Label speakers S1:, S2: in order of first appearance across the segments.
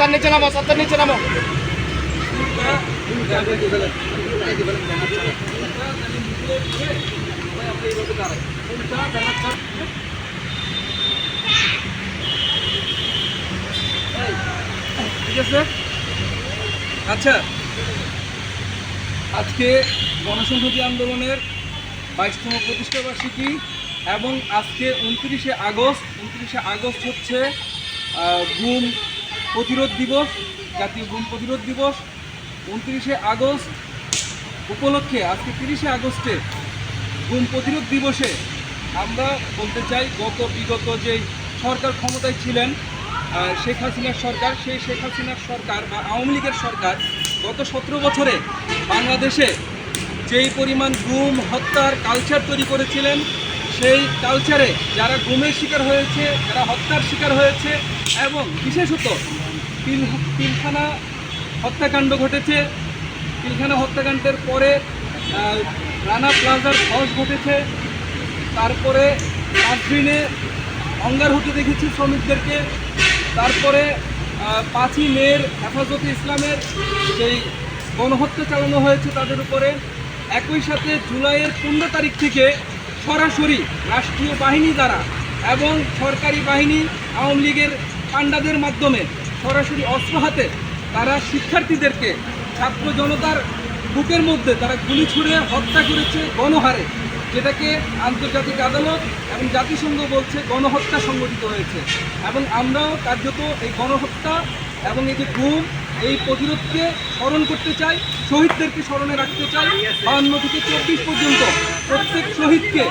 S1: সাতটার নিচে নামো সাতটার নিচে নামো।
S2: ঠিক আছে? আচ্ছা। আজকে গণসংহতি আন্দোলনের বাইশতম প্রতিষ্ঠাবার্ষিকী এবং আজকে উনত্রিশে আগস্ট উনত্রিশে আগস্ট হচ্ছে গুম প্রতিরোধ দিবস, জাতীয় গুম প্রতিরোধ দিবস, উনত্রিশে আগস্ট উপলক্ষে, আজকে তিরিশে আগস্টে গুম প্রতিরোধ দিবসে আমরা বলতে চাই, গত বিগত যে সরকার ক্ষমতায় ছিলেন শেখ হাসিনার সরকার, সেই শেখ হাসিনার সরকার বা আওয়ামী লীগের সরকার গত সতেরো বছরে বাংলাদেশে যেই পরিমাণ গুম, হত্যার কালচার তৈরি করেছিলেন, সেই কালচারে যারা গুমের শিকার হয়েছে, যারা হত্যার শিকার হয়েছে, এবং বিশেষত পিল পিলখানা হত্যাকাণ্ড ঘটেছে। পিলখানা হত্যাকাণ্ডের পরে রানা প্লাজার ধস ঘটেছে। তারপরে পাঁচদিনে অঙ্গার হতে দেখেছি শ্রমিকদেরকে। তারপরে পাঁচই মের হেফাজতে ইসলামের সেই গণহত্যা চালানো হয়েছে তাদের উপরে, একই সাথে জুলাইয়ের পনেরো তারিখ থেকে সরাসরি রাষ্ট্রীয় বাহিনী দ্বারা এবং সরকারি বাহিনী, আওয়ামী লীগের পাণ্ডাদের মাধ্যমে সরাসরি অস্ত্র হাতে তারা শিক্ষার্থীদেরকে, ছাত্র জনতার বুকের মধ্যে তারা গুলি ছুড়ে হত্যা করেছে গণহারে, যেটাকে আন্তর্জাতিক আদালত এবং জাতিসংঘ বলছে গণহত্যা সংগঠিত হয়েছে। এবং আমরাও কার্যত এই গণহত্যা এবং এই যে গুম, এই প্রতিরোধকে স্মরণ করতে চাই, শহীদদেরকে স্মরণে রাখতে চাই। বাহান্ন থেকে চব্বিশ পর্যন্ত প্রত্যেক শহীদকে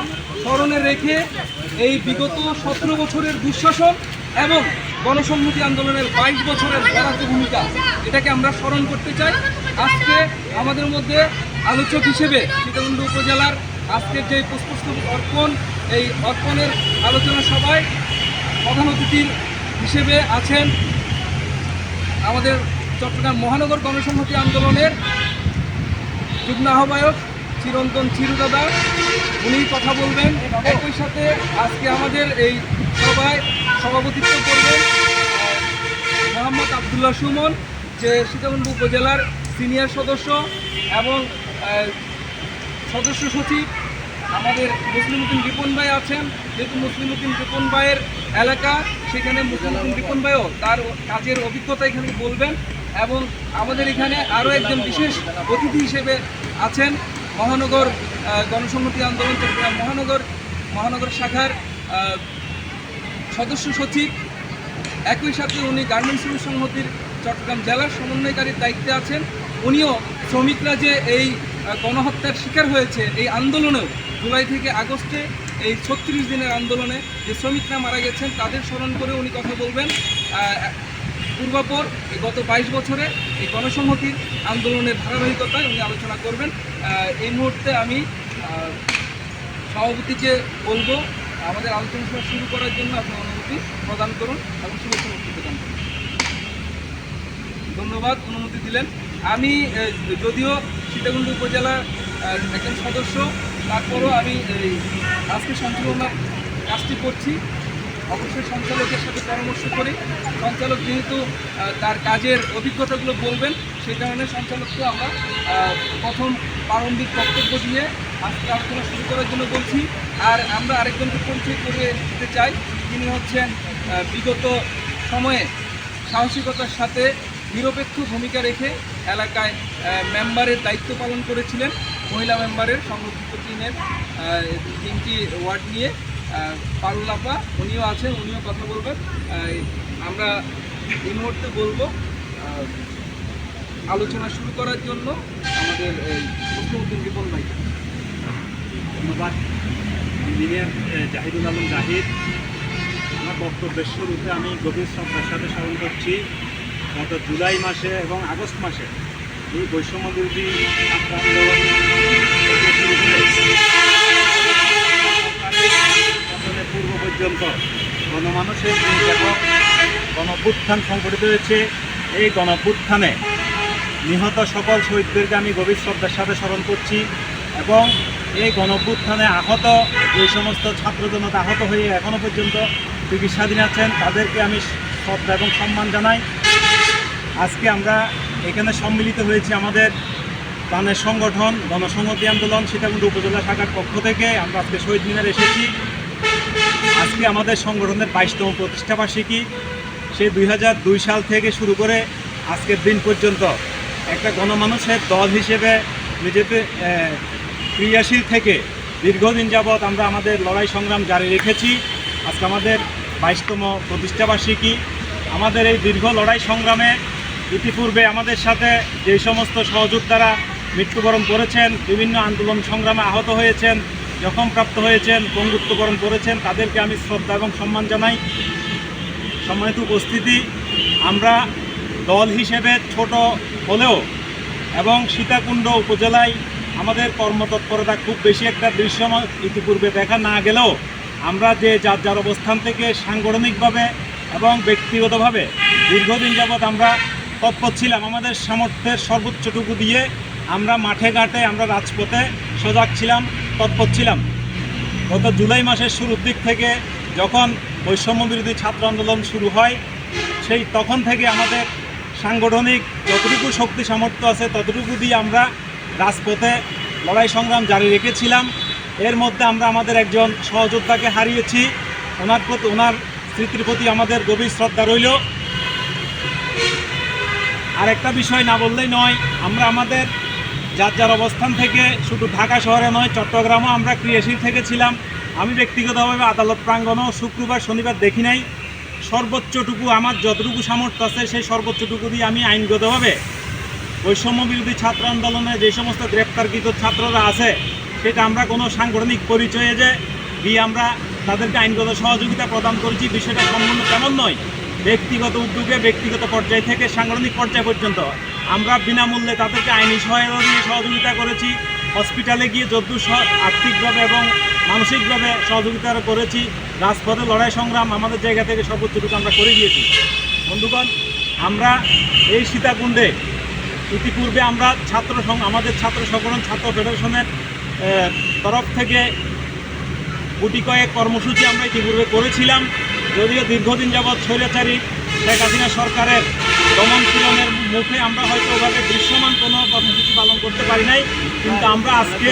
S2: স্মরণে রেখে এই বিগত সতেরো বছরের দুঃশাসন এবং গণসংহতি আন্দোলনের বাইশ বছরের বরাদ্দ ভূমিকা, এটাকে আমরা স্মরণ করতে চাই। আজকে আমাদের মধ্যে আলোচক হিসেবে সীতাকুণ্ড উপজেলার আজকের যে পুষ্পস্তবক অর্পণ, এই অর্পণের আলোচনা সভায় প্রধান অতিথির হিসেবে আছেন আমাদের চট্টগ্রাম মহানগর গণসংহতি আন্দোলনের যুগ্ম আহ্বায়ক চিরন্তন চিরুদাদা উনি কথা বলবেন। একই সাথে আজকে আমাদের এই সভায় সভাপতিত্ব করবেন মোহাম্মদ আবদুল্লাহ সুমন, যে সীতাকুণ্ড উপজেলার সিনিয়র সদস্য এবং সদস্য সচিব আমাদের মুসলিম উদ্দিন রিপন ভাই আছেন। যেহেতু মুসলিম উদ্দিন রিপন ভাইয়ের এলাকা, সেখানে মুসলিম উদ্দিন রিপন ভাইও তার কাজের অভিজ্ঞতা এখানে বলবেন এবং আমাদের এখানে আরও একজন বিশেষ অতিথি হিসেবে আছেন মহানগর গণসংহতি আন্দোলন চট্টগ্রাম মহানগর মহানগর শাখার সদস্য সচিব। একই সাথে উনি গার্মেন্টস শ্রমিক সংহতির চট্টগ্রাম জেলার সমন্বয়কারীর দায়িত্বে আছেন। উনিও শ্রমিকরা যে এই গণহত্যার শিকার হয়েছে এই আন্দোলনেও জুলাই থেকে আগস্টে এই ছত্রিশ দিনের আন্দোলনে যে শ্রমিকরা মারা গেছেন তাদের স্মরণ করে উনি কথা বলবেন। পূর্বাপর গত বাইশ বছরে এই গণসংহতির আন্দোলনের ধারাবাহিকতায় উনি আলোচনা করবেন। এই মুহূর্তে আমি সভাপতিকে বলব, আমাদের আলোচনা সভা শুরু করার জন্য আপনি অনুমতি প্রদান করুন এবং শুভেচ্ছা মুক্তি প্রদান করুন। ধন্যবাদ, অনুমতি দিলেন। আমি যদিও সীতাকুণ্ড উপজেলার একজন সদস্য, তারপরও আমি আজকে সঞ্চালনার কাজটি করছি। অবশ্যই সঞ্চালকের সাথে পরামর্শ করি। সঞ্চালক যেহেতু তার কাজের অভিজ্ঞতাগুলো বলবেন, সেই কারণে সঞ্চালককে আমরা প্রথম প্রারম্ভিক বক্তব্য দিয়ে আজকে আলোচনা শুরু করার জন্য বলছি। আর আমরা আরেকজনকে পরিচয় করে দিতে চাই। তিনি হচ্ছেন বিগত সময়ে সাহসিকতার সাথে নিরপেক্ষ ভূমিকা রেখে এলাকায় মেম্বারের দায়িত্ব পালন করেছিলেন। মহিলা মেম্বারের সংরক্ষিত টিমের তিনটি ওয়ার্ড নিয়ে আহ, পারুলাপা উনিও আছেন উনিও কথা বলবেন। আমরা এই মুহূর্তে বলব আলোচনা শুরু করার জন্য আমাদের মুখ্যমন্ত্রী রিপন ভাই।
S3: ধন্যবাদ। ইঞ্জিনিয়ার জাহিদুল আলম জাহিদ আমার বক্তব্যের শুরুতে আমি গভীর শ্রদ্ধার সাথে স্মরণ করছি, গত জুলাই মাসে এবং আগস্ট মাসে এই বৈষম্য বিরোধী পূর্ব পর্যন্ত গণমানুষের যে ব্যাপক গণভ্যুত্থান সংঘটিত হয়েছে। এই গণভ্যুত্থানে নিহত সকল শহীদদেরকে আমি গভীর শ্রদ্ধার সাথে স্মরণ করছি এবং এই গণভ্যুত্থানে আহত যে সমস্ত ছাত্র জনতা আহত হয়ে এখনও পর্যন্ত চিকিৎসাধীন আছেন, তাদেরকে আমি শ্রদ্ধা এবং সম্মান জানাই। আজকে আমরা এখানে সম্মিলিত হয়েছি আমাদের প্রাণের সংগঠন, গণসংহতি আন্দোলন, সীতাকুণ্ড উপজেলা শাখার পক্ষ থেকে। আমরা আজকে শহীদ মিনার এসেছি। আজকে আমাদের সংগঠনের বাইশতম প্রতিষ্ঠাবার্ষিকী। দুই দুই সাল থেকে শুরু করে আজকের দিন পর্যন্ত একটা গণমানুষের দল হিসেবে নিজেদের ক্রিয়াশীল থেকে দীর্ঘদিন যাবৎ আমরা আমাদের লড়াই সংগ্রাম জারি রেখেছি। আজকে আমাদের বাইশতম প্রতিষ্ঠাবার্ষিকী আমাদের এই দীর্ঘ লড়াই সংগ্রামে ইতিপূর্বে আমাদের সাথে যে সমস্ত সহযোদ্ধারা মৃত্যুবরণ করেছেন, বিভিন্ন আন্দোলন সংগ্রামে আহত হয়েছেন, জখমপ্রাপ্ত হয়েছেন, পঙ্গুত্ববরণ করেছেন, তাদেরকে আমি শ্রদ্ধা এবং সম্মান জানাই। সম্মানিত উপস্থিতি, আমরা দল হিসেবে ছোট হলেও এবং সীতাকুণ্ড উপজেলায় আমাদের কর্মতৎপরতা খুব বেশি একটা দৃশ্য ইতিপূর্বে দেখা না গেলেও আমরা যে যার যার অবস্থান থেকে সাংগঠনিকভাবে এবং ব্যক্তিগতভাবে দীর্ঘদিন যাবৎ আমরা তৎপর ছিলাম। আমাদের সামর্থ্যের সর্বোচ্চটুকু দিয়ে আমরা মাঠে ঘাটে আমরা রাজপথে সজাগ ছিলাম, তৎপর ছিলাম। গত জুলাই মাসের শুরুর দিক থেকে যখন বৈষম্য বিরোধী ছাত্র আন্দোলন শুরু হয়, সেই তখন থেকে আমাদের সাংগঠনিক যতটুকু শক্তি সামর্থ্য আছে, ততটুকু দিয়ে আমরা রাজপথে লড়াই সংগ্রাম জারি রেখেছিলাম। এর মধ্যে আমরা আমাদের একজন সহযোদ্ধাকে হারিয়েছি। ওনার প্রতি, ওনার স্মৃতির প্রতি আমাদের গভীর শ্রদ্ধা রইল। আর একটা বিষয় না বললেই নয়, আমরা আমাদের যার যার অবস্থান থেকে, শুধু ঢাকা শহরে নয়, চট্টগ্রামও আমরা ক্রিয়াশীল থেকেছিলাম। আমি ব্যক্তিগতভাবে আদালত প্রাঙ্গণও শুক্রবার, শনিবার দেখি নাই। সর্বোচ্চটুকু আমার যতটুকু সামর্থ্য আছে, সেই সর্বোচ্চটুকু দিয়ে আমি আইনগতভাবে বৈষম্য বিরোধী ছাত্র আন্দোলনে যে সমস্ত গ্রেপ্তারকৃত ছাত্ররা আছে, সেটা আমরা কোনো সাংগঠনিক পরিচয়ে যে দিয়ে আমরা তাদেরকে আইনগত সহযোগিতা প্রদান করেছি, বিষয়টা সম্পূর্ণ তেমন নয়। ব্যক্তিগত উদ্যোগে, ব্যক্তিগত পর্যায় থেকে সাংগঠনিক পর্যায় পর্যন্ত আমরা বিনামূল্যে তাদেরকে আইনি সহায়তা দিয়ে সহযোগিতা করেছি। হসপিটালে গিয়ে যদ্দূর আর্থিকভাবে এবং মানসিকভাবে সহযোগিতা করেছি। রাজপথে লড়াই সংগ্রাম আমাদের জায়গা থেকে সর্বোচ্চটুকু আমরা করে দিয়েছি। বন্ধুগণ, আমরা এই সীতাকুণ্ডে ইতিপূর্বে আমরা ছাত্র আমাদের ছাত্র সংগঠন, ছাত্র ফেডারেশনের তরফ থেকে গুটি কয়েক কর্মসূচি আমরা ইতিপূর্বে করেছিলাম। যদিও দীর্ঘদিন যাবৎ স্বৈরাচারী শেখ হাসিনা সরকারের দমন পীড়নের মুখে আমরা হয়তো ওভাবে দৃশ্যমান কোনো কর্মসূচি পালন করতে পারি নাই, কিন্তু আমরা আজকে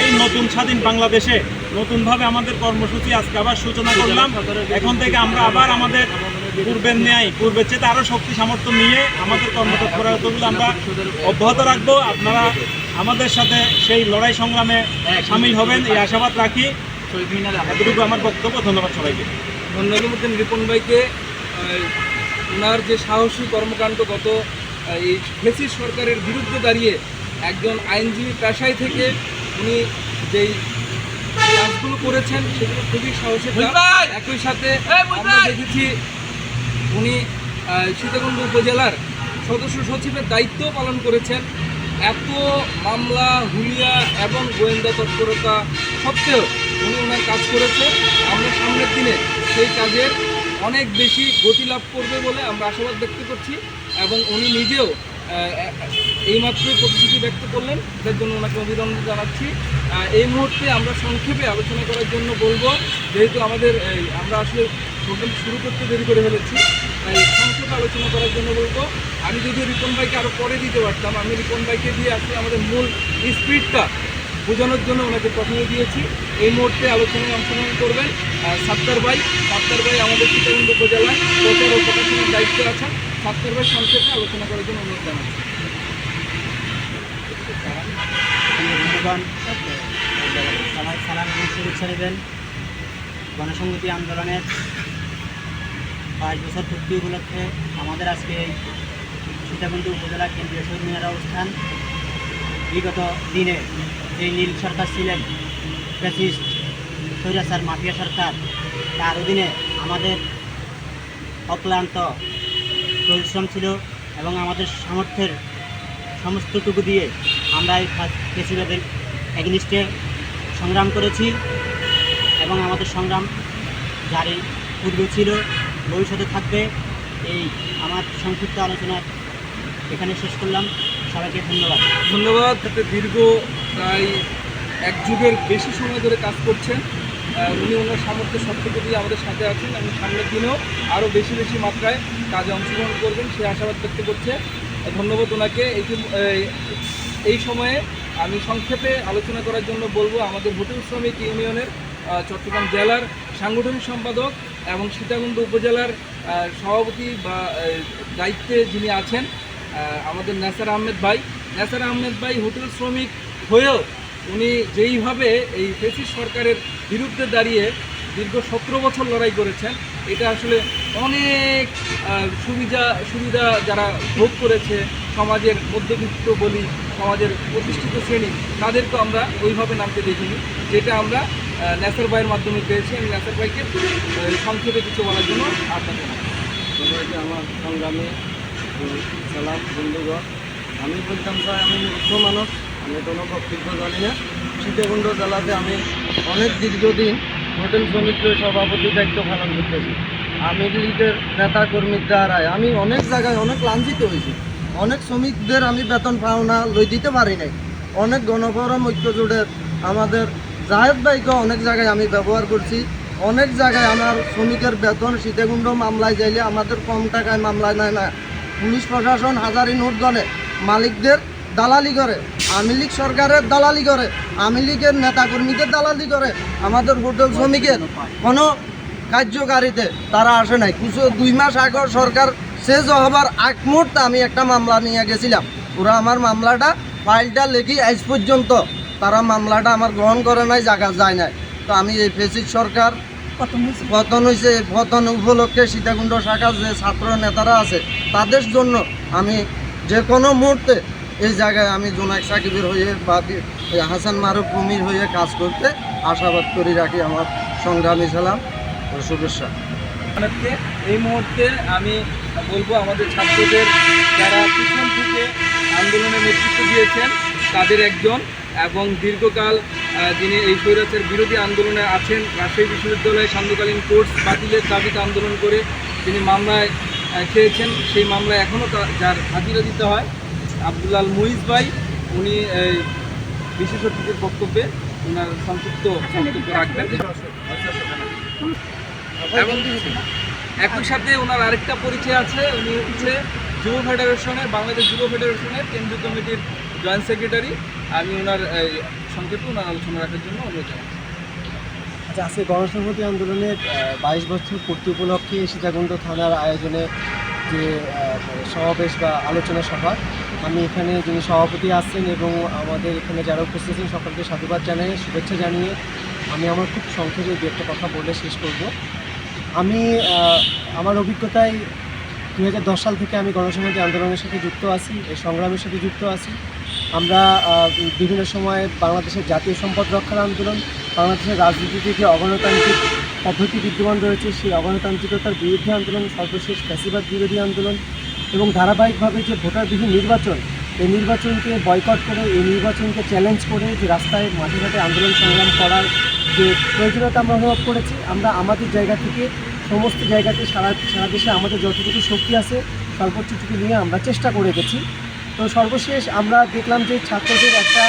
S3: এই নতুন স্বাধীন বাংলাদেশে নতুনভাবে আমাদের কর্মসূচি আজকে আবার সূচনা করলাম। এখন থেকে আমরা আবার আমাদের পূর্বের ন্যায়, পূর্বের চেয়ে আরও শক্তি সামর্থ্য নিয়ে আমাদের কর্মতৎপরতাগুলো আমরা অব্যাহত রাখব। আপনারা আমাদের সাথে সেই লড়াই সংগ্রামে সামিল হবেন, এই আশাবাদ রাখি। এতটুকু আমার বক্তব্য, ধন্যবাদ সবাইকে।
S2: ধন্যবাদ রিপন ভাইকে। ওনার যে সাহসী কর্মকাণ্ড গত এই ফেসিস সরকারের বিরুদ্ধে দাঁড়িয়ে একজন আইনজীবী পেশায় থেকে উনি যেই কাজগুলো করেছেন সেগুলো খুবই সাহসী। কাজ। একই সাথে আমরা দেখেছি উনি সীতাকুণ্ড উপজেলার সদস্য সচিবের দায়িত্ব পালন করেছেন। এত মামলা হুলিয়া এবং গোয়েন্দা তৎপরতা সত্ত্বেও উনি ওনার কাজ করেছে আমরা সামনের দিনে সেই কাজের অনেক বেশি গতি লাভ করবে বলে আমরা আশাবাদ ব্যক্ত করছি এবং উনি নিজেও এইমাত্রই প্রতিশ্রুতি ব্যক্ত করলেন। এটার জন্য ওনাকে অভিনন্দন জানাচ্ছি। এই মুহূর্তে আমরা সংক্ষেপে আলোচনা করার জন্য বলব, যেহেতু আমাদের আমরা আসলে প্রোগ্রাম শুরু করতে দেরি করে ফেলেছি, তাই সংক্ষেপে আলোচনা করার জন্য বলব, আমি যদি রিপন ভাইকে আরও পরে দিতে পারতাম, আমি রিপন ভাইকে দিয়ে আসলে আমাদের মূল স্পিডটা বোঝানোর জন্য ওনাকে প্রথমে দিয়েছি। এই মুহূর্তে আলোচনায় অংশগ্রহণ করবেন সাত্তার ভাই। সাত্তার ভাই আমাদের সীতাকুণ্ড উপজেলায় প্রচার ও প্রকাশনের দায়িত্বে আছেন। সাত্তার ভাই সংক্ষেপে আলোচনা করার জন্য অনুরোধ জানাচ্ছি।
S4: সবাই সালাম এবং শুভেচ্ছা নেবেন। গণসংহতি আন্দোলনের পাঁচ বছর পূর্তি উপলক্ষে আমাদের আজকে এই সীতাকুণ্ড উপজেলা কেন্দ্রীয় শহীদ মিনার অবস্থান। বিগত দিনে যে নীল সরকার ছিলেন ফ্যাসিস্ট, স্বৈরাচার, মাফিয়া সরকার। তার অধীনে আমাদের অক্লান্ত পরিশ্রম ছিল এবং আমাদের সামর্থ্যের সমস্তটুকু দিয়ে আমরা এই ফেসিবাদের এগনিস্টে সংগ্রাম করেছি এবং আমাদের সংগ্রাম জারি পূর্বে ছিল, ভবিষ্যতে থাকবে। এই আমার সংক্ষিপ্ত আলোচনা এখানে শেষ করলাম। সবাইকে ধন্যবাদ।
S2: ধন্যবাদ দীর্ঘ প্রায় এক যুগের বেশি সময় ধরে কাজ করছেন। উনি ওনার সামর্থ্য সবটুকু দিয়ে আমাদের সাথে আছেন এবং সামনের দিনেও আরও বেশি বেশি মাত্রায় কাজে অংশগ্রহণ করবেন, সে আশাবাদ ব্যক্ত করছে। ধন্যবাদ ওনাকে। এই সময়ে আমি সংক্ষেপে আলোচনা করার জন্য বলব, আমাদের হোটেল শ্রমিক ইউনিয়নের চট্টগ্রাম জেলার সাংগঠনিক সম্পাদক এবং সীতাকুণ্ড উপজেলার সভাপতি বা দায়িত্বে যিনি আছেন আমাদের নাসার আহমেদ ভাই। নাসার আহমেদ ভাই হোটেল শ্রমিক হয়েও উনি যেইভাবে এই ফেসিস সরকারের বিরুদ্ধে দাঁড়িয়ে দীর্ঘ সতেরো বছর লড়াই করেছেন, এটা আসলে অনেক সুবিধা সুবিধা যারা ভোগ করেছে সমাজের মধ্যবিত্ত বলি, সমাজের প্রতিষ্ঠিত শ্রেণি, তাদেরকে আমরা ওইভাবে নামতে দেখিনি, যেটা আমরা ন্যাসার ভাইয়ের মাধ্যমে পেয়েছি। আমি ন্যাসার ভাইকে সংক্ষেপে কিছু বলার জন্য আপনাকে
S5: আমার সংগ্রামে সালাম, বন্ধুগণ। আমি বলতাম, স্যার, আমি মূর্খ মানুষ, আমি কোনো বক্তব্য জানি না। সীতাকুণ্ড জেলাতে আমি অনেক দীর্ঘদিন হোটেল শ্রমিকের সভাপতি দায়িত্ব পালন করতেছি। আমি লীগের নেতা কর্মীর দ্বারায় আমি অনেক জায়গায় অনেক লাঞ্ছিত হয়েছি। অনেক শ্রমিকদের আমি বেতন পাওনা লই দিতে পারি নাই। অনেক গণফোরাম জোটের আমাদের জাহেদ ভাইকে অনেক জায়গায় আমি ব্যবহার করছি। অনেক জায়গায় আমার শ্রমিকের বেতন সীতাকুণ্ড মামলায় যাইলে আমাদের কম টাকায় মামলায় নেয় না। পুলিশ প্রশাসন হাজারি নোট গণে মালিকদের দালালি করে, আওয়ামী লীগ সরকারের দালালি করে, আওয়ামী লীগের নেতাকর্মীদের দালালি করে, আমাদের হোটেল শ্রমিকের কোনো কার্যকারিতে তারা আসে নাই। কিছু দুই মাস আগর সরকার শেষ হবার আগ মুহূর্তে আমি একটা মামলা নিয়ে গেছিলাম। ওরা আমার মামলাটা, ফাইলটা লেখি আজ পর্যন্ত। তারা মামলাটা আমার গ্রহণ করে নাই, জায়গা যায় নাই। তো আমি এই ফেসিস সরকার পতন হয়েছে? পতন উপলক্ষে সীতাকুণ্ড শাখার যে ছাত্র নেতারা আছে তাদের জন্য আমি যে কোনো মুহূর্তে এই জায়গায় আমি জোনাক সাকিবের হয়ে বা হাসান মারুফ ভূমির হয়ে কাজ করতে আশাবাদ করে রাখি আমার সংগ্রামী সালাম ও শুভেচ্ছা।
S2: এই মুহূর্তে আমি বলব আমাদের ছাত্রদের যারা পিছন থেকে আন্দোলনের নেতৃত্ব দিয়েছেন তাদের একজন এবং দীর্ঘকাল যিনি এই স্বৈরাচার বিরোধী আন্দোলনে আছেন রাজশাহী বিশ্ববিদ্যালয়ে সান্ধ্যকালীন কোর্স বাতিলের দাবিতে আন্দোলন করে তিনি মামলায় খেয়েছেন। সেই মামলায় এখনও যার হাজিরা দিতে হয় আব্দুল্লাল মুইজ ভাই। উনি এই, বিশেষ অতিথির বক্তব্যে ওনার সংক্ষিপ্ত বক্তব্য রাখবেন। একই সাথে ওনার আরেকটা পরিচয় আছে। উনি হচ্ছে যুব ফেডারেশনের বাংলাদেশ যুব ফেডারেশনের কেন্দ্রীয় কমিটির জয়েন্ট সেক্রেটারি। আমি ওনার সংক্ষেপে আলোচনা রাখার জন্য অনুরোধ
S6: আচ্ছা আজকে গণসংহতি আন্দোলনের বাইশ বছর পূর্তি উপলক্ষে সীতাকুণ্ড থানার আয়োজনে যে সমাবেশ বা আলোচনা সভা, আমি এখানে যিনি সভাপতি আছেন এবং আমাদের এখানে যারা উপস্থিত আছেন, সকলকে সাধুবাদ জানিয়ে, শুভেচ্ছা জানিয়ে আমি আমার খুব সংক্ষেপে দু একটা কথা বলে শেষ করব। আমি আমার অভিজ্ঞতায় দু হাজার দশ সাল থেকে আমি গণসংহতি আন্দোলনের সাথে যুক্ত আছি, এই সংগ্রামের সাথে যুক্ত আছি। আমরা বিভিন্ন সময়ে বাংলাদেশের জাতীয় সম্পদ রক্ষার আন্দোলন, বাংলাদেশের রাজনীতিতে যে অগণতান্ত্রিক পদ্ধতি বিদ্যমান রয়েছে, সেই অগণতান্ত্রিকতার বিরুদ্ধে আন্দোলন, সর্বশেষ ফ্যাসিবাদ বিরোধী আন্দোলন এবং ধারাবাহিকভাবে যে ভোটারবিহীন নির্বাচন, এই নির্বাচনকে বয়কট করে, এই নির্বাচনকে চ্যালেঞ্জ করে যে রাস্তায় মাঠে ঘাটে আন্দোলন সংগ্রাম করার যে প্রয়োজনীয়তা আমরা অনুভব করেছি, আমরা আমাদের জায়গা থেকে সমস্ত জায়গাতে সারা সারা দেশে আমাদের যতটুকু শক্তি আছে, সর্বোচ্চটুকু নিয়ে আমরা চেষ্টা করে গেছি। তো সর্বশেষ আমরা দেখলাম যে ছাত্রদের একটা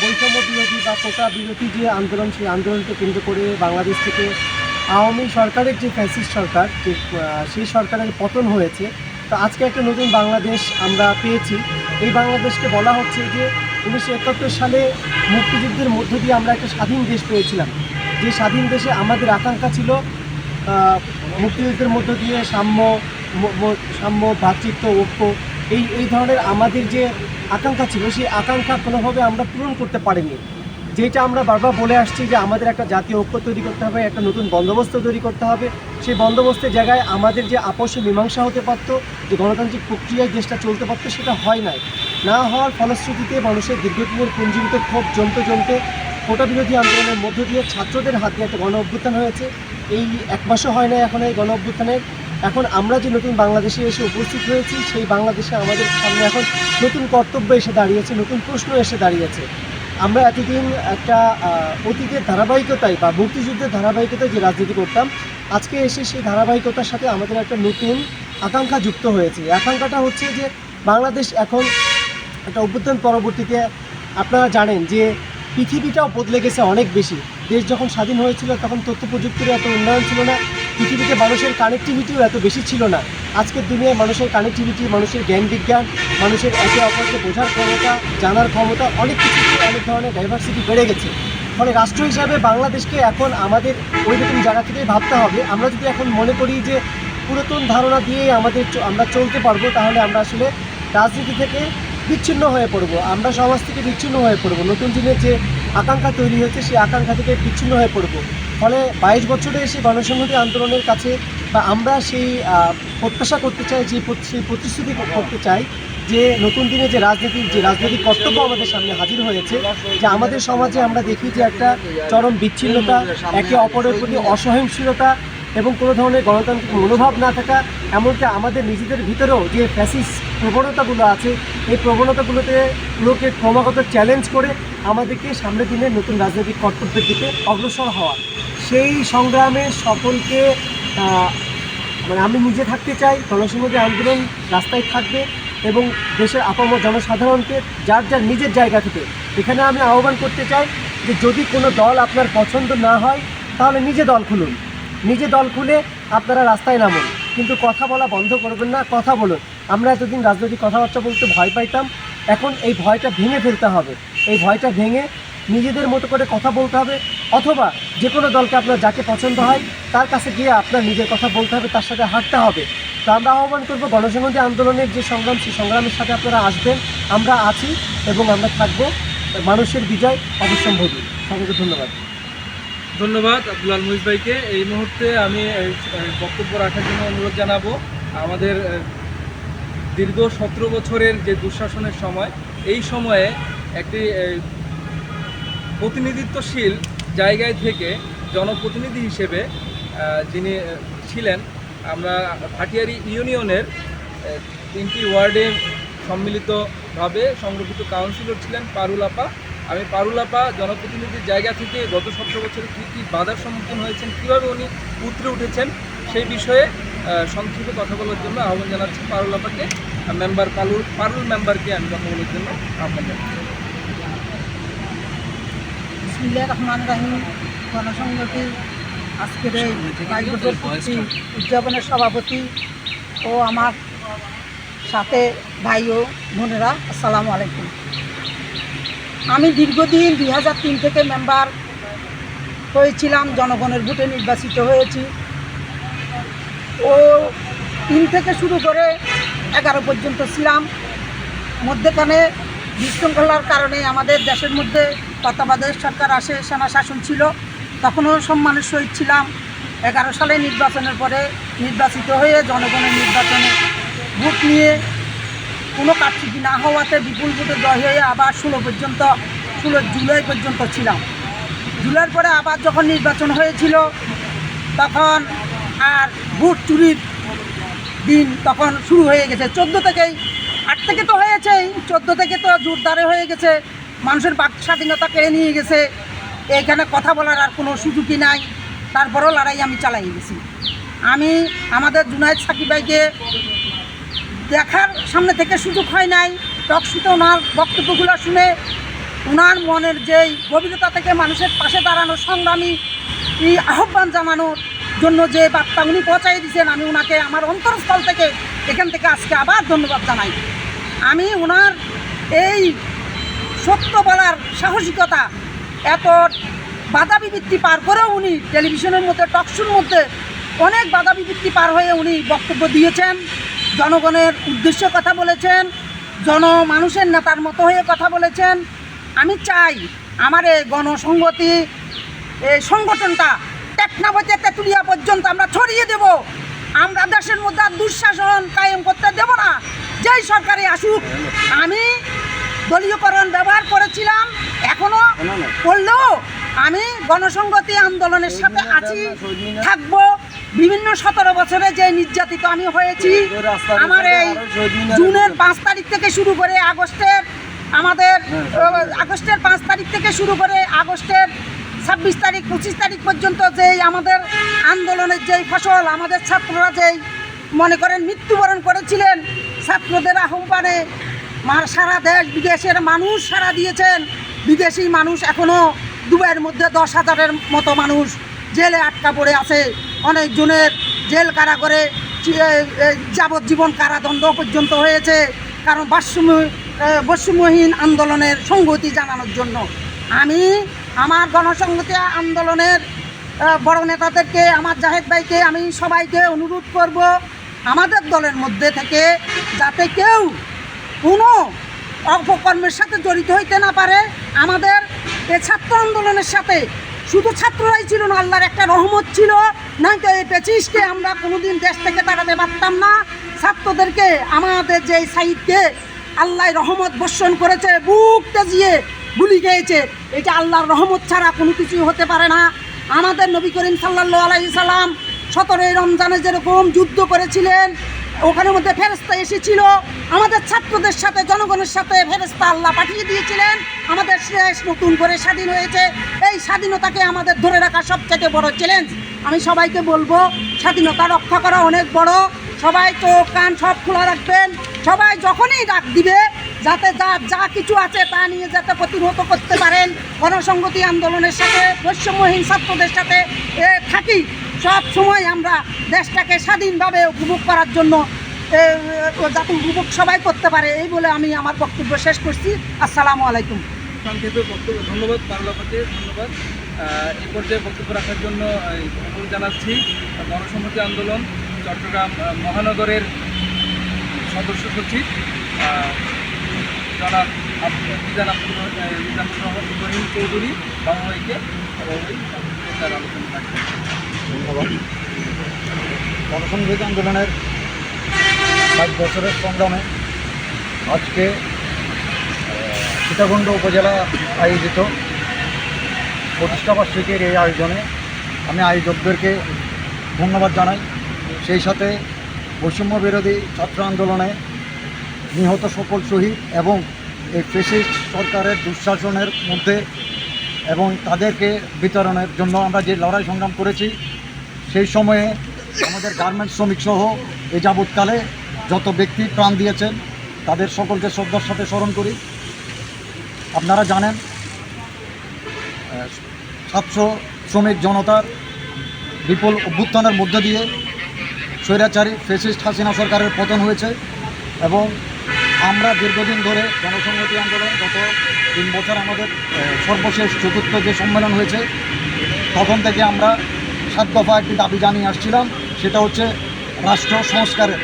S6: বৈষম্য বিরোধী বা কোটা বিরোধী যে আন্দোলন, সেই আন্দোলনকে কেন্দ্র করে বাংলাদেশ থেকে আওয়ামী সরকারের যে ফ্যাসিস্ট সরকার, যে সেই সরকারের পতন হয়েছে। তো আজকে একটা নতুন বাংলাদেশ আমরা পেয়েছি। এই বাংলাদেশকে বলা হচ্ছে যে উনিশশো একাত্তর সালে মুক্তিযুদ্ধের মধ্য দিয়ে আমরা একটা স্বাধীন দেশ পেয়েছিলাম। যে স্বাধীন দেশে আমাদের আকাঙ্ক্ষা ছিল মুক্তিযুদ্ধের মধ্য দিয়ে সাম্য সাম্য ভ্রাতৃত্ব ঐক্য এই এই ধরনের আমাদের যে আকাঙ্ক্ষা ছিল, সেই আকাঙ্ক্ষা কোনোভাবে আমরা পূরণ করতে পারিনি। যেটা আমরা বারবার বলে আসছি যে আমাদের একটা জাতীয় ঐক্য তৈরি করতে হবে, একটা নতুন বন্দোবস্ত তৈরি করতে হবে। সেই বন্দোবস্তের জায়গায় আমাদের যে আপস মীমাংসা হতে পারত, যে গণতান্ত্রিক প্রক্রিয়ায় দেশটা চলতে পারতো, সেটা হয় নাই। না হওয়ার ফলশ্রুতিতে মানুষের দীর্ঘদিনের পুঞ্জীবিত ক্ষোভ জমতে জমতে কোটা বিরোধী আন্দোলনের মধ্য দিয়ে ছাত্রদের হাতে একটা গণ অভ্যুত্থান হয়েছে। এই এক মাসও হয় না এখন এই গণ অভ্যুত্থানের। এখন আমরা যে নতুন বাংলাদেশে এসে উপস্থিত হয়েছি, সেই বাংলাদেশে আমাদের সামনে এখন নতুন কর্তব্য এসে দাঁড়িয়েছে, নতুন প্রশ্ন এসে দাঁড়িয়েছে। আমরা এতদিন একটা অতীতের ধারাবাহিকতায় বা মুক্তিযুদ্ধের ধারাবাহিকতায় যে রাজনীতি করতাম, আজকে এসে সেই ধারাবাহিকতার সাথে আমাদের একটা নতুন আকাঙ্ক্ষা যুক্ত হয়েছে। আকাঙ্ক্ষাটা হচ্ছে যে বাংলাদেশ এখন একটা অভ্যুত্থান পরবর্তীতে আপনারা জানেন যে পৃথিবীটাও বদলে গেছে অনেক বেশি। দেশ যখন স্বাধীন হয়েছিল, তখন তথ্য প্রযুক্তির এত উন্নয়ন ছিল না। পৃথিবীতে মানুষের কানেক্টিভিটিও এত বেশি ছিল না। আজকের দুনিয়ায় মানুষের কানেক্টিভিটি মানুষের জ্ঞান বিজ্ঞান, মানুষের একে অপরকে বোঝার ক্ষমতা, জানার ক্ষমতা, অনেক কিছু অনেক ধরনের ডাইভার্সিটি বেড়ে গেছে। ফলে রাষ্ট্র হিসাবে বাংলাদেশকে এখন আমাদের ওই রকম জায়গা থেকেই ভাবতে হবে। আমরা যদি এখন মনে করি যে পুরাতন ধারণা দিয়েই আমাদের আমরা চলতে পারব, তাহলে আমরা আসলে রাজনীতি থেকে বিচ্ছিন্ন হয়ে পড়ব। আমরা সমাজ থেকে বিচ্ছিন্ন হয়ে পড়ব। নতুন দিনের যে আকাঙ্ক্ষা তৈরি হয়েছে সেই আকাঙ্ক্ষা থেকে বিচ্ছিন্ন হয়ে পড়ব। ফলে বাইশ বছরে এসে গণসংহতি আন্দোলনের কাছে বা আমরা সেই প্রত্যাশা করতে চাই, যে সেই প্রতিশ্রুতি করতে চাই যে নতুন দিনে যে রাজনীতির, যে রাজনৈতিক কর্তব্য আমাদের সামনে হাজির হয়েছে, যে আমাদের সমাজে আমরা দেখি যে একটা চরম বিচ্ছিন্নতা, একে অপরের প্রতি অসহিংসতা এবং কোনো ধরনের গণতান্ত্রিক মনোভাব না থাকা, এমনকি আমাদের নিজেদের ভিতরেও যে ফ্যাসিস প্রবণতাগুলো আছে, এই প্রবণতাগুলোতে গুলোকে ক্রমাগত চ্যালেঞ্জ করে আমাদেরকে সামনের দিনে নতুন রাজনৈতিক কর্তব্যের দিকে অগ্রসর হওয়া সেই সংগ্রামে সকলকে মানে আমি নিজে থাকতে চাই গণসংহতি আন্দোলন রাস্তায় থাকবে এবং দেশের আপামর জনসাধারণকে যার যার নিজের জায়গা থেকে। এখানে আমি আহ্বান করতে চাই যে যদি কোনো দল আপনার পছন্দ না হয়, তাহলে নিজে দল খুলুন। নিজে দল খুলে আপনারা রাস্তায় নামুন। কিন্তু কথা বলা বন্ধ করবেন না, কথা বলুন। আমরা এতদিন রাজনৈতিক কথাবার্তা বলতে ভয় পাইতাম, এখন এই ভয়টা ভেঙে ফেলতে হবে। এই ভয়টা ভেঙে নিজেদের মতো করে কথা বলতে হবে, অথবা যে কোনো দলকে আপনার যাকে পছন্দ হয়, তার কাছে গিয়ে আপনার নিজের কথা বলতে হবে, তার সাথে হাঁটতে হবে। তো আমরা আহ্বান করব গণসংহতি আন্দোলনের যে সংগ্রাম, সেই সংগ্রামের সাথে আপনারা আসবেন। আমরা আছি এবং আমরা থাকব। মানুষের বিজয় অবশ্যম্ভাবী সকলকে ধন্যবাদ।
S2: ধন্যবাদ আব্দুল আল ভাইকে। এই মুহূর্তে আমি বক্তব্য রাখার জন্য অনুরোধ জানাব। আমাদের দীর্ঘ সতেরো বছরের যে দুঃশাসনের সময়, এই সময়ে একটি প্রতিনিধিত্বশীল জায়গায় থেকে জনপ্রতিনিধি হিসেবে যিনি ছিলেন আমরা ভাটিয়ারি ইউনিয়নের তিনটি ওয়ার্ডে সম্মিলিতভাবে সংরক্ষিত কাউন্সিলর ছিলেন পারুল আপা আমি পারুল আপা জনপ্রতিনিধির জায়গা থেকে গত সতেরো বছরে কী কী বাধার সম্মুখীন হয়েছেন কীভাবে উনি উতরে উঠেছেন সেই বিষয়ে আহ, সংক্ষেপে কথা বলার জন্য আহ্বান জানাচ্ছি পারুল আপাকে মেম্বার পারুল পারুল মেম্বারকে আমি কথা বলার জন্য আহ্বান জানাচ্ছি।
S7: বিসমিল্লাহির রহমান রাহিম গণসংহতি আজকের এই উদযাপনের সভাপতি ও আমার সাথে ভাই ও বোনেরা আসসালামু আলাইকুম। আমি দীর্ঘদিন দুই হাজার তিন থেকে মেম্বার হয়েছিলাম জনগণের ভোটে নির্বাচিত হয়েছি। ও তিন থেকে শুরু করে এগারো পর্যন্ত ছিলাম। মধ্যেখানে বিশৃঙ্খলার কারণে আমাদের দেশের মধ্যে তত্ত্বাবধায়ক সরকার আসে সেনা শাসন ছিল, তখনও সম্মানের সহিত ছিলাম। এগারো সালে নির্বাচনের পরে নির্বাচিত হয়ে জনগণের নির্বাচনে ভোট নিয়ে কোনো কারচুপি না হওয়াতে বিপুল ভোটে জয় হয়ে আবার ষোলো পর্যন্ত, ষোলো জুলাই পর্যন্ত ছিলাম। জুলাইয়ের পরে আবার যখন নির্বাচন হয়েছিল, তখন আর ভোট চুরির দিন তখন শুরু হয়ে গেছে। চোদ্দ থেকেই, আট থেকে তো হয়েছেই, চোদ্দ থেকে তো জোরদারে হয়ে গেছে। মানুষের বাক স্বাধীনতা কেড়ে নিয়ে গেছে। এখানে কথা বলার আর কোনো সুযোগই নাই। তারপরেও লড়াই আমি চালাই গেছি। আমি আমাদের জুনায়দ সাকিব ভাইকে দেখার সামনে থেকে সুযোগ হয় নাই। টকশুতে ওনার বক্তব্যগুলো শুনে ওনার মনের যেই গভীরতা থেকে মানুষের পাশে দাঁড়ানোর সংগ্রামী এই আহ্বান জানানোর জন্য যে বার্তা উনি পৌঁছাই দিয়েছেন, আমি ওনাকে আমার অন্তরস্থল থেকে এখান থেকে আজকে আবার ধন্যবাদ জানাই। আমি ওনার এই সত্য বলার সাহসিকতা এত বাধা বিবৃত্তি পার করেও উনি টেলিভিশনের মধ্যে টকশুর মধ্যে অনেক বাধা বিবৃত্তি পার হয়ে উনি বক্তব্য দিয়েছেন, জনগণের উদ্দেশ্যে কথা বলেছেন জন মানুষের নেতার মতো হয়ে কথা বলেছেন। আমি চাই আমার এই গণসংগতি এই সংগঠনটা টেকনাবতে তেঁতুলিয়া পর্যন্ত আমরা ছড়িয়ে দেব। আমরা দেশের মধ্যে দুঃশাসন কায়েম করতে দেব না। যেই সরকারে আসুক, আমি দলীয়করণ ব্যবহার করেছিলাম এখনও করলেও আমি গণসংগতি আন্দোলনের সাথে আছি থাকব। বিভিন্ন সতেরো বছরে যে নির্যাতিত আমি হয়েছি আমার এই জুনের পাঁচ তারিখ থেকে শুরু করে আগস্টের আমাদের আগস্টের পাঁচ তারিখ থেকে শুরু করে আগস্টের ছাব্বিশ তারিখ পঁচিশ তারিখ পর্যন্ত যেই আমাদের আন্দোলনের যেই ফসল আমাদের ছাত্ররা যেই মনে করেন মৃত্যুবরণ করেছিলেন ছাত্রদের আহ্বানে মা- সারা দেশ বিদেশের মানুষ সারা দিয়েছেন। বিদেশি মানুষ এখনও দুবাইয়ের মধ্যে দশ হাজারের মতো মানুষ জেলে আটকা পড়ে আছে। অনেকজনের জেল কারাগারে যাবজ্জীবন কারাদণ্ড পর্যন্ত হয়েছে। কারণ বাষ্যম বৈষম্যহীন আন্দোলনের সংগতি জানানোর জন্য। আমি আমার গণসংহতি আন্দোলনের বড় নেতাদেরকে, আমার জাহেদ ভাইকে আমি সবাইকে অনুরোধ করব, আমাদের দলের মধ্যে থেকে যাতে কেউ কোনো অপকর্মের সাথে জড়িত হইতে না পারে। আমাদের এই ছাত্র আন্দোলনের সাথে শুধু ছাত্ররাই ছিল না, আল্লাহর একটা রহমত ছিল। নয়তো এই পেচিসকে আমরা কোনোদিন দেশ থেকে তাড়াতে পারতাম না। ছাত্রদেরকে, আমাদের যে সাইদকে আল্লাহ রহমত বর্ষণ করেছে, বুক তেজিয়ে গুলি খেয়েছে, এটা আল্লাহর রহমত ছাড়া কোনো কিছুই হতে পারে না। আমাদের নবী করিম সাল্লাহ আলাই সাল্লাম সতেরোই রমজানে যেরকম যুদ্ধ করেছিলেন ওখানের মধ্যে ফেরস্তা এসেছিল। আমাদের ছাত্রদের সাথে, জনগণের সাথে ফেরস্তা আল্লাহ পাঠিয়ে দিয়েছিলেন। আমাদের শেষ নতুন করে স্বাধীন হয়েছে। এই স্বাধীনতাকে আমাদের ধরে রাখা সবচেয়ে বড় চ্যালেঞ্জ আমি সবাইকে বলব, স্বাধীনতা রক্ষা করা অনেক বড়। সবাই চোখ, কান সব খোলা রাখবেন। সবাই যখনই ডাক দিবে, যাতে যা যা কিছু আছে তা নিয়ে যাতে প্রতিহত করতে পারেন। গণসংগতি আন্দোলনের সাথে, বৈষম্যহীন ছাত্রদের সাথে থাকি। সব সময় আমরা দেশটাকে স্বাধীনভাবে উপভোগ করার জন্য যাতে উপভোগ সবাই করতে পারে, এই বলে আমি আমার বক্তব্য শেষ করছি। আসসালামু আলাইকুম।
S2: সংক্ষেপে বক্তব্য, ধন্যবাদ বাংলাপাকে ধন্যবাদ। এই পর্যায়ে বক্তব্য রাখার জন্য অনুরোধ জানাচ্ছি গণসম্মতি আন্দোলন, চট্টগ্রাম মহানগরের সদস্য সচিব জনাব আব্দুল ইব্রাহিম চৌধুরী বাংলাকে আলোচনা
S1: ধন্যবাদ। গণসংহতি আন্দোলনের পাঁচ বছরের সংগ্রামে আজকে সীতাকুণ্ড উপজেলা আয়োজিত প্রতিষ্ঠাবার্ষিকীর এই আয়োজনে আমি আয়োজকদেরকে ধন্যবাদ জানাই। সেই সাথে বৈষম্য বিরোধী ছাত্র আন্দোলনে নিহত সকল শহীদ এবং এই ফেসিস্ট সরকারের দুঃশাসনের মধ্যে এবং তাদেরকে বিতরণের জন্য আমরা যে লড়াই সংগ্রাম করেছি সেই সময়ে আমাদের গার্মেন্টস শ্রমিক সহ এ যাবৎকালে যত ব্যক্তি প্রাণ দিয়েছেন, তাদের সকলকে শ্রদ্ধার সাথে স্মরণ করি। আপনারা জানেন ছাত্র শ্রমিক জনতার বিপুল অভ্যুত্থানের মধ্য দিয়ে স্বৈরাচারী ফেসিস্ট হাসিনা সরকারের পতন হয়েছে এবং আমরা দীর্ঘদিন ধরে জনসংহতি আন্দোলন, গত তিন বছর আমাদের সর্বশেষ চতুর্থ যে সম্মেলন হয়েছে, তখন থেকে আমরা সাত দফা একটি দাবি জানিয়ে আসছিলাম সেটা হচ্ছে রাষ্ট্র সংস্কারের।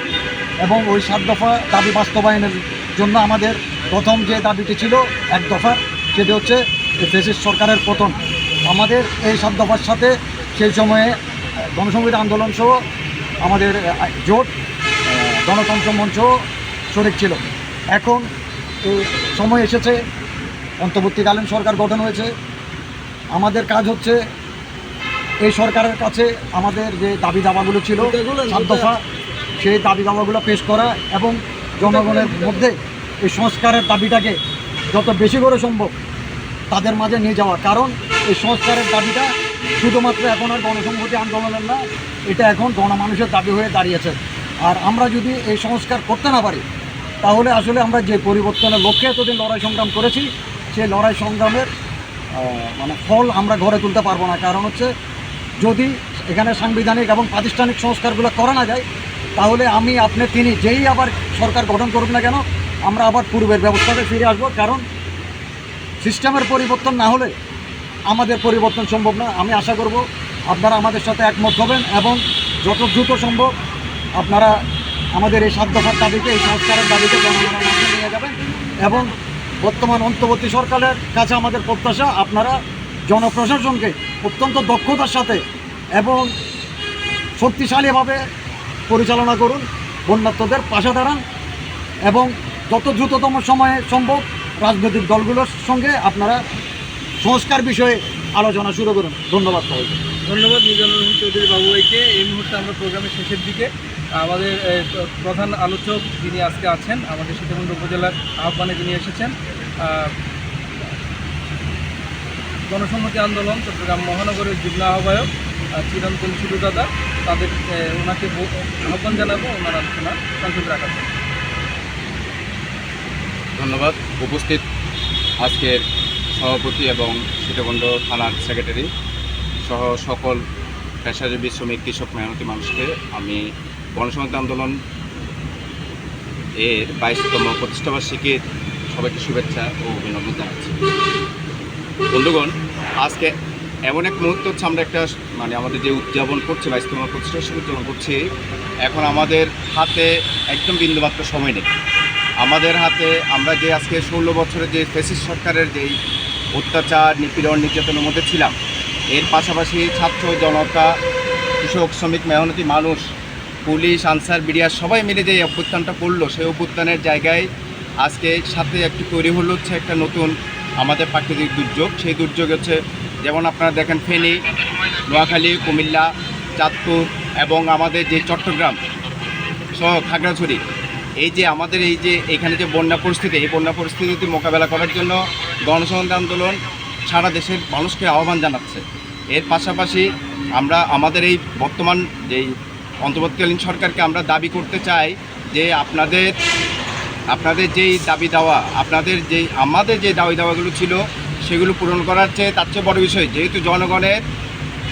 S1: এবং ওই সাত দফা দাবি বাস্তবায়নের জন্য আমাদের প্রথম যে দাবিটি ছিল এক দফা সেটি হচ্ছে ফেসিস্ট সরকারের পতন। আমাদের এই সাত দফার সাথে সেই সময়ে আহ, গণসংহতি আন্দোলন সহ আমাদের জোট গণতন্ত্র মঞ্চ শরিক ছিল। এখন সময় এসেছে অন্তর্বর্তীকালীন সরকার গঠন হয়েছে। আমাদের কাজ হচ্ছে এই সরকারের কাছে আমাদের যে দাবি দাবাগুলো ছিল সাত দফা সেই দাবি দাবাগুলো পেশ করা এবং জনগণের মধ্যে এই সংস্কারের দাবিটাকে যত বেশি করে সম্ভব তাদের মাঝে নিয়ে যাওয়া। কারণ এই সংস্কারের দাবিটা শুধুমাত্র এখন আর গণসংহতি আন্দোলনের না এটা এখন গণমানুষের দাবি হয়ে দাঁড়িয়েছে। আর আমরা যদি এই সংস্কার করতে না পারি তাহলে আসলে আমরা যে পরিবর্তনের লক্ষ্যে এতদিন লড়াই সংগ্রাম করেছি সেই লড়াই সংগ্রামের মানে ফল আমরা ঘরে তুলতে পারব না। কারণ হচ্ছে যদি এখানে সাংবিধানিক এবং প্রাতিষ্ঠানিক সংস্কারগুলো করা না যায়, তাহলে আমি আপনি তিনি যেই আবার সরকার গঠন করুক না কেন, আমরা আবার পূর্বের ব্যবস্থাতে ফিরে আসব। কারণ সিস্টেমের পরিবর্তন না হলে আমাদের পরিবর্তন সম্ভব না। আমি আশা করব আপনারা আমাদের সাথে একমত হবেন এবং যত দ্রুত সম্ভব আপনারা আমাদের এই সাত দফার দাবিকে, এই সংস্কারের মাঝে নিয়ে যাবেন এবং বর্তমান অন্তর্বর্তী সরকারের কাছে আমাদের প্রত্যাশা, আপনারা জনপ্রশাসনকে অত্যন্ত দক্ষতার সাথে এবং শক্তিশালীভাবে পরিচালনা করুন, বন্যাত্মদের পাশে দাঁড়ান এবং যত দ্রুততম সময়ে সম্ভব রাজনৈতিক দলগুলোর সঙ্গে আপনারা সংস্কার বিষয়ে আলোচনা শুরু করুন। ধন্যবাদ সবাইকে।
S2: ধন্যবাদ, মিজানুর রহমান চৌধুরী বাবুভাইকে। এই মুহূর্তে আমরা প্রোগ্রামের শেষের দিকে আমাদের প্রধান আলোচক যিনি আজকে আছেন, আমাদের সীতাকুণ্ড উপজেলার আহ্বানে যিনি এসেছেন গণসংহতি আন্দোলন চট্টগ্রাম মহানগরের যুগ্ম আহ্বায়ক আহ, চিরন্তন শুধু দাদা তাদের ওনাকে আহ্বান জানাব ওনার আলোচনা সংক্ষেপে রাখার।
S8: ধন্যবাদ উপস্থিত আজকের সভাপতি এবং সীতাকুণ্ড থানার সেক্রেটারি সহ সকল পেশাজীবী শ্রমিক কৃষক মেহনতি মানুষকে আমি গণসংহতি আন্দোলন এর বাইশতম প্রতিষ্ঠাবার্ষিকীর সবাইকে শুভেচ্ছা ও অভিনন্দন জানাচ্ছি বন্ধুগণ, আজকে এমন এক মুহূর্ত হচ্ছে আমরা একটা মানে আমাদের যে উদযাপন করছি বাইশতম প্রতিষ্ঠাবার্ষিকী উদযাপন করছি। এখন আমাদের হাতে একদম বিন্দুমাত্র সময় নেই। আমাদের হাতে আমরা যে আজকে ষোলো বছরের যে ফেসিস সরকারের যেই অত্যাচার, নিপীড়ন, নির্যাতনের মধ্যে ছিলাম, এর পাশাপাশি ছাত্র জনতা, কৃষক, শ্রমিক, মেহনতি মানুষ, পুলিশ, আনসার বিডিয়া সবাই মিলে যে অভ্যুত্থানটা করল, সেই অভ্যুত্থানের জায়গায় আজকে সাথে একটু তৈরি হলো হচ্ছে একটা নতুন আমাদের প্রাকৃতিক দুর্যোগ, সেই দুর্যোগ হচ্ছে যেমন আপনারা দেখেন ফেনী, নোয়াখালী, কুমিল্লা, চাঁদপুর এবং আমাদের যে চট্টগ্রাম সহ খাগড়াছড়ি। এই যে আমাদের এই যে এখানে যে বন্যা পরিস্থিতি, এই বন্যা পরিস্থিতি মোকাবেলা করার জন্য গণসংহতি আন্দোলন সারা দেশের মানুষকে আহ্বান জানাচ্ছে। এর পাশাপাশি আমরা আমাদের এই বর্তমান যেই অন্তর্বর্তীকালীন সরকারকে আমরা দাবি করতে চাই যে আপনাদের আপনাদের যেই দাবি দেওয়া, আপনাদের যেই, আমাদের যে দাবি দাওয়াগুলো ছিল, সেগুলো পূরণ করার চেয়ে তার চেয়ে বড় বিষয়, যেহেতু জনগণের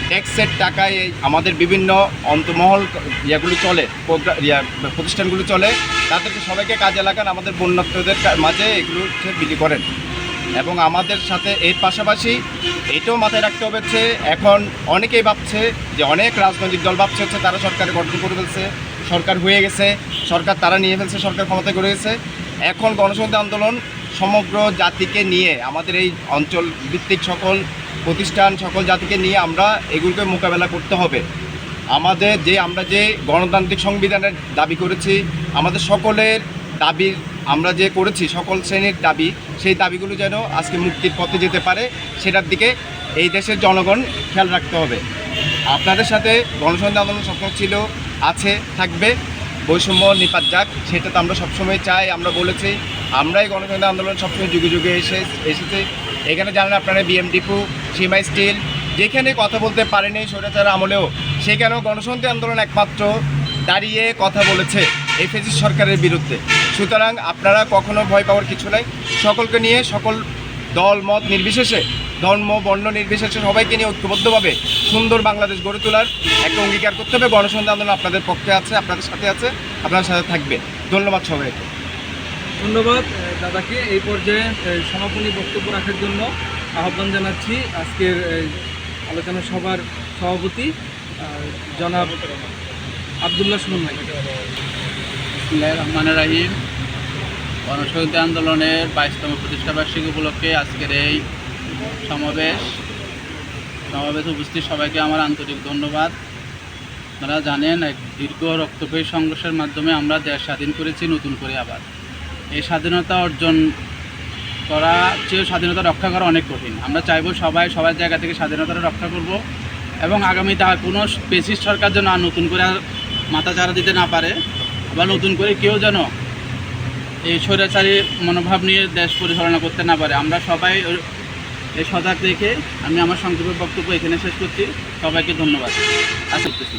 S8: ট্যাক্সের টাকায় আমাদের বিভিন্ন অন্তমহল ইয়েগুলো চলে প্রতিষ্ঠানগুলো চলে, তাদেরকে সবাইকে কাজে লাগান, আমাদের বন্যার্থদের কা- মাঝে এগুলো বিলি করেন। এবং আমাদের সাথে এর পাশাপাশি এটাও মাথায় রাখতে হবে এখন অনেকেই ভাবছে যে অনেক রাজনৈতিক দল ভাবছে হচ্ছে তারা সরকারে গঠন করে ফেলছে। সরকার হয়ে গেছে, সরকার তারা নিয়ে ফেলছে, সরকার ক্ষমতা করে গেছে। এখন গণসংহতি আন্দোলন সমগ্র জাতিকে নিয়ে, আমাদের এই অঞ্চল ভিত্তিক সকল প্রতিষ্ঠান, সকল জাতিকে নিয়ে আমরা এগুলোকে মোকাবেলা করতে হবে। আমাদের যে, আমরা যে গণতান্ত্রিক সংবিধানের দাবি করেছি, আমাদের সকলের দাবির আমরা যে করেছি, সকল শ্রেণির দাবি, সেই দাবিগুলো যেন আজকে মুক্তির পথে যেতে পারে, সেটার দিকে এই দেশের জনগণ খেয়াল রাখতে হবে। আপনাদের সাথে গণসংহতি আন্দোলন সবসময় ছিল আছে, থাকবে। বৈষম্য নিপাত যাক, সেটা তো আমরা সবসময় চাই, আমরা বলেছি। আমরাই গণতন্ত্র আন্দোলন সবসময় যুগে যুগে এসে, এসেছে। এখানে জানেন আপনারা বিএমডিপু সীমা স্টিল, যেখানে কথা বলতে পারেনি স্বৈরাচার আমলেও, সেখানেও গণতন্ত্র আন্দোলন একমাত্র দাঁড়িয়ে কথা বলেছে এই সরকারের বিরুদ্ধে। সুতরাং আপনারা কখনো ভয় পাওয়ার কিছু নাই। সকলকে নিয়ে সকল দল মত নির্বিশেষে ধর্ম বর্ণ নির্বিশেষে সবাইকে নিয়ে ঐক্যবদ্ধভাবে সুন্দর বাংলাদেশ গড়ে তোলার একটা অঙ্গীকার করতে হবে। গণসংহতি আন্দোলন আপনাদের পক্ষে আছে আপনাদের সাথে আছে আপনাদের সাথে থাকবে। ধন্যবাদ সবাইকে।
S2: ধন্যবাদ দাদাকে। এই পর্যায়ে সমাপনী বক্তব্য রাখার জন্য আহ্বান জানাচ্ছি আজকের আলোচনা সভার সভাপতি জনাব আবদুল্লাহ সুমন ভাই।
S9: রহমান রাহিম। গণশহীদ আন্দোলনের বাইশতম প্রতিষ্ঠাবার্ষিকী উপলক্ষে আজকের এই সমাবেশ। সমাবেশে উপস্থিত সবাইকে আমার আন্তরিক ধন্যবাদ। আপনারা জানেন, এক দীর্ঘ রক্তক্ষয়ী সংঘর্ষের মাধ্যমে আমরা দেশ স্বাধীন করেছি, নতুন করে আবার। এই স্বাধীনতা অর্জন করা চেয়েও স্বাধীনতা রক্ষা করা অনেক কঠিন। আমরা চাইব সবাই সবার জায়গা থেকে স্বাধীনতাটা রক্ষা করব এবং আগামীতে আর কোনো পেসিস সরকার যেন আর নতুন করে আর মাথা চারা দিতে না পারে বা নতুন করে কেউ যেন এই স্বৈরাচারী মনোভাব নিয়ে দেশ পরিচালনা করতে না পারে। আমরা সবাই এই সজাগ রেখে আমি আমার সংক্ষেপের বক্তব্য এখানে শেষ করছি। সবাইকে ধন্যবাদ। আশা করতেছি।